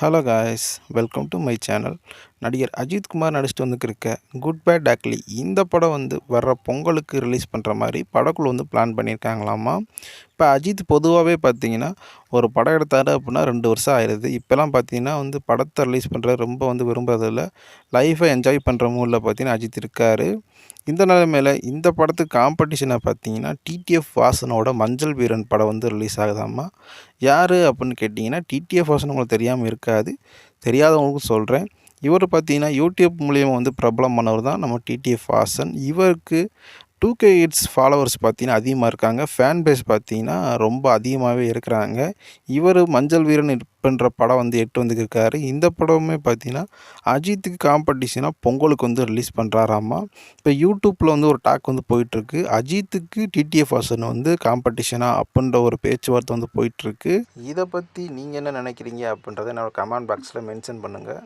Hello guys welcome to my channel நடிகர் அஜித் குமார் நடிச்சிட்டு வந்துருக்க குட் பேட் டாக்லி இந்த படம் வந்து வர்ற பொங்கலுக்கு ரிலீஸ் பண்ணுற மாதிரி படக்குழு வந்து பிளான் பண்ணியிருக்காங்களாமா? இப்போ அஜித் பொதுவாகவே பார்த்தீங்கன்னா ஒரு படம் எடுத்தார் அப்படின்னா ரெண்டு வருஷம் ஆயிடுது இப்போலாம் பார்த்தீங்கன்னா வந்து படத்தை ரிலீஸ் பண்ணுற ரொம்ப வந்து விரும்புறதில்ல. லைஃப்பை என்ஜாய் பண்ணுற மூடில் பார்த்தீங்கன்னா அஜித் இருக்கார். இந்த நிலைமையில் இந்த படத்துக்கு காம்படிஷனை பார்த்தீங்கன்னா டிடிஎஃப் வாசனோட மஞ்சள் வீரன் படம் வந்து ரிலீஸ் ஆகுதாம்மா? யார் அப்படின்னு கேட்டிங்கன்னா டிடிஎஃப் வாசன் உங்களுக்கு தெரியாமல் இருக்காது. தெரியாதவங்களுக்கும் சொல்கிறேன் இவர் பார்த்தீங்கன்னா யூடியூப் மூலியமாக வந்து பிரபலமானவர் தான் நம்ம டிடிஎஃப் வாசன். இவருக்கு டூ கே இட்ஸ் ஃபாலோவர்ஸ் பார்த்தீங்கன்னா அதிகமாக இருக்காங்க. ஃபேன் பேஸ் பார்த்தீங்கன்னா ரொம்ப அதிகமாகவே இருக்கிறாங்க. இவர் மஞ்சள் வீரன் பண்ணுற படம் வந்து எட்டு வந்துருக்காரு. இந்த படமுமே பார்த்தீங்கன்னா அஜித்துக்கு காம்படிஷனாக பொங்கலுக்கு வந்து ரிலீஸ் பண்ணுறாராமா இப்போ யூடியூப்பில் வந்து ஒரு டாக் வந்து போயிட்டுருக்கு. அஜித்துக்கு டிடிஎஃப் வாசன் வந்து காம்படிஷனாக அப்படின்ற ஒரு பேச்சுவார்த்தை வந்து போயிட்டுருக்கு. இதை பற்றி நீங்கள் என்ன நினைக்கிறீங்க அப்படின்றத என்னோட கமெண்ட் பாக்ஸில் மென்ஷன் பண்ணுங்கள்